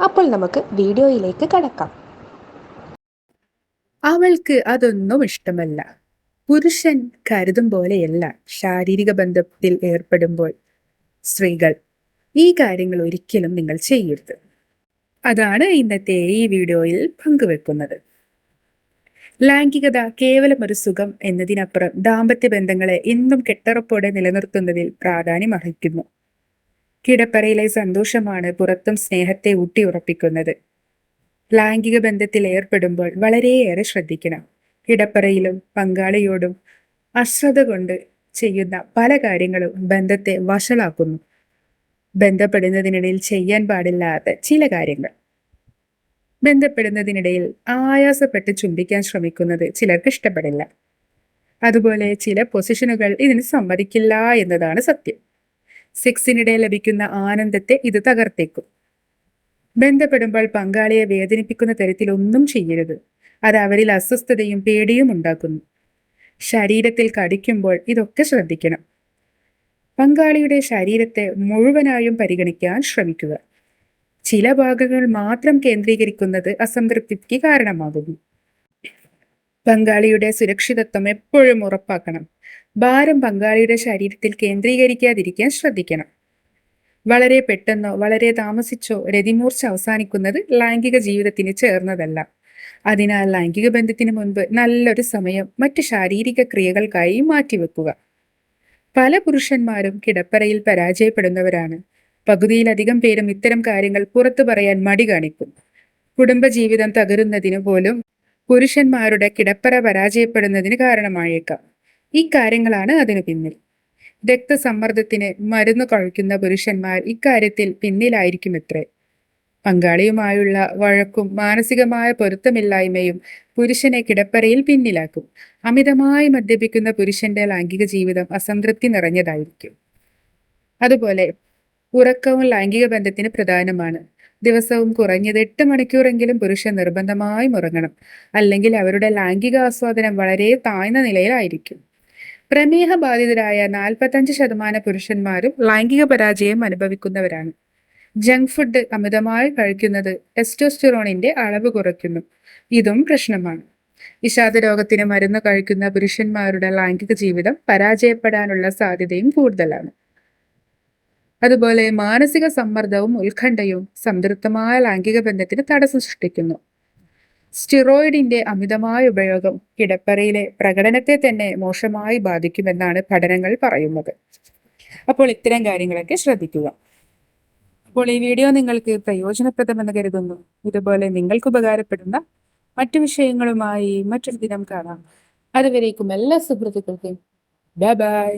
അപ്പോൾ നമുക്ക് വീഡിയോയിലേക്ക് കടക്കാം. അവൾക്ക് അതൊന്നും ഇഷ്ടമല്ല. പുരുഷൻ കരുതും പോലെയല്ല ശാരീരിക ബന്ധത്തിൽ ഏർപ്പെടുമ്പോൾ സ്ത്രീകൾ. ഈ കാര്യങ്ങൾ ഒരിക്കലും നിങ്ങൾ ചെയ്യരുത്. അതാണ് ഇന്നത്തെ ഈ വീഡിയോയിൽ പങ്കുവെക്കുന്നത്. ലൈംഗികത കേവലം ഒരു സുഖം എന്നതിനപ്പുറം ദാമ്പത്യ ബന്ധങ്ങളെ ഇന്നും കെട്ടറപ്പോടെ നിലനിർത്തുന്നതിൽ പ്രാധാന്യം അർഹിക്കുന്നു. കിടപ്പറയിലെ സന്തോഷമാണ് പുറത്തും സ്നേഹത്തെ ഊട്ടി ഉറപ്പിക്കുന്നത് ലൈംഗിക ബന്ധത്തിൽ ഏർപ്പെടുമ്പോൾ വളരെയേറെ ശ്രദ്ധിക്കണം. കിടപ്പറയിലും പങ്കാളിയോടും അശ്രദ്ധ കൊണ്ട് ചെയ്യുന്ന പല കാര്യങ്ങളും ബന്ധത്തെ വഷളാക്കുന്നു. ബന്ധപ്പെടുന്നതിനിടയിൽ ചെയ്യാൻ പാടില്ലാത്ത ചില കാര്യങ്ങൾ. ബന്ധപ്പെടുന്നതിനിടയിൽ ആയാസപ്പെട്ട് ചുംബിക്കാൻ ശ്രമിക്കുന്നത് ചിലർക്ക് ഇഷ്ടപ്പെടില്ല. അതുപോലെ ചില പൊസിഷനുകൾ ഇതിന് സമ്മതിക്കില്ല എന്നതാണ് സത്യം. സെക്സിനിടെ ലഭിക്കുന്ന ആനന്ദത്തെ ഇത് തകർത്തേക്കും. ബന്ധപ്പെടുമ്പോൾ പങ്കാളിയെ വേദനിപ്പിക്കുന്ന തരത്തിൽ ഒന്നും ചെയ്യരുത്. അത് അവരിൽ അസ്വസ്ഥതയും പേടിയും ഉണ്ടാക്കുന്നു. ശരീരത്തിൽ കടിക്കുമ്പോൾ ഇതൊക്കെ ശ്രദ്ധിക്കണം. പങ്കാളിയുടെ ശരീരത്തെ മുഴുവനായും പരിഗണിക്കാൻ ശ്രമിക്കുക. ചില ഭാഗങ്ങൾ മാത്രം കേന്ദ്രീകരിക്കുന്നത് അസംതൃപ്തിക്ക് കാരണമാകുന്നു. പങ്കാളിയുടെ സുരക്ഷിതത്വം എപ്പോഴും ഉറപ്പാക്കണം. ഭാരം പങ്കാളിയുടെ ശരീരത്തിൽ കേന്ദ്രീകരിക്കാതിരിക്കാൻ ശ്രദ്ധിക്കണം. വളരെ പെട്ടെന്നോ വളരെ താമസിച്ചോ രതിമൂർച്ച അവസാനിക്കുന്നത് ലൈംഗിക ജീവിതത്തിന് ചേർന്നതല്ല. അതിനാൽ ലൈംഗിക ബന്ധത്തിന് മുൻപ് നല്ലൊരു സമയം മറ്റ് ശാരീരിക ക്രിയകൾക്കായി മാറ്റിവെക്കുക. പല പുരുഷന്മാരും കിടപ്പറയിൽ പരാജയപ്പെടുന്നവരാണ്. പകുതിയിലധികം പേരും ഇത്തരം കാര്യങ്ങൾ പുറത്തു പറയാൻ മടി കാണിക്കും. കുടുംബജീവിതം തകരുന്നതിനു പോലും പുരുഷന്മാരുടെ കിടപ്പറ പരാജയപ്പെടുന്നതിന് കാരണമായേക്കാം. ഈ കാര്യങ്ങളാണ് അതിനു പിന്നിൽ. രക്തസമ്മർദ്ദത്തിന് മരുന്ന് കഴിക്കുന്ന പുരുഷന്മാർ ഇക്കാര്യത്തിൽ പിന്നിലായിരിക്കുമത്രേ. പങ്കാളിയുമായുള്ള വഴക്കും മാനസികമായ പൊരുത്തമില്ലായ്മയും പുരുഷനെ കിടപ്പറയിൽ പിന്നിലാക്കും. അമിതമായി മദ്യപിക്കുന്ന പുരുഷന്റെ ലൈംഗിക ജീവിതം അസംതൃപ്തി നിറഞ്ഞതായിരിക്കും. അതുപോലെ ഉറക്കവും ലൈംഗിക ബന്ധത്തിന് പ്രധാനമാണ്. ദിവസവും കുറഞ്ഞത് എട്ട് മണിക്കൂറെങ്കിലും പുരുഷൻ നിർബന്ധമായും ഉറങ്ങണം. അല്ലെങ്കിൽ അവരുടെ ലൈംഗിക ആസ്വാദനം വളരെ താഴ്ന്ന നിലയിലായിരിക്കും. പ്രമേഹ ബാധിതരായ നാൽപ്പത്തഞ്ച് ശതമാനം പുരുഷന്മാരും ലൈംഗിക പരാജയം അനുഭവിക്കുന്നവരാണ്. ജങ്ക് ഫുഡ് അമിതമായി കഴിക്കുന്നത് ടെസ്റ്റോസ്റ്റിറോണിന്റെ അളവ് കുറയ്ക്കുന്നു. ഇതും പ്രശ്നമാണ്. വിഷാദ രോഗത്തിന് മരുന്ന് കഴിക്കുന്ന പുരുഷന്മാരുടെ ലൈംഗിക ജീവിതം പരാജയപ്പെടാനുള്ള സാധ്യതയും കൂടുതലാണ്. അതുപോലെ മാനസിക സമ്മർദ്ദവും ഉത്കണ്ഠയും സംതൃപ്തമായ ലൈംഗിക ബന്ധത്തിന് തടസ്സം സൃഷ്ടിക്കുന്നു. സ്റ്റിറോയിഡിന്റെ അമിതമായ ഉപയോഗം കിടപ്പറയിലെ പ്രകടനത്തെ തന്നെ മോശമായി ബാധിക്കുമെന്നാണ് പഠനങ്ങൾ പറയുന്നത്. അപ്പോൾ ഇത്തരം കാര്യങ്ങളൊക്കെ ശ്രദ്ധിക്കുക. അപ്പോൾ ഈ വീഡിയോ നിങ്ങൾക്ക് പ്രയോജനപ്രദമെന്ന് കരുതുന്നു. ഇതുപോലെ നിങ്ങൾക്ക് ഉപകാരപ്പെടുന്ന മറ്റു വിഷയങ്ങളുമായി മറ്റൊരു ദിനം കാണാം. അതുവരേക്കും എല്ലാ സുഹൃത്തുക്കൾക്കും. Bye bye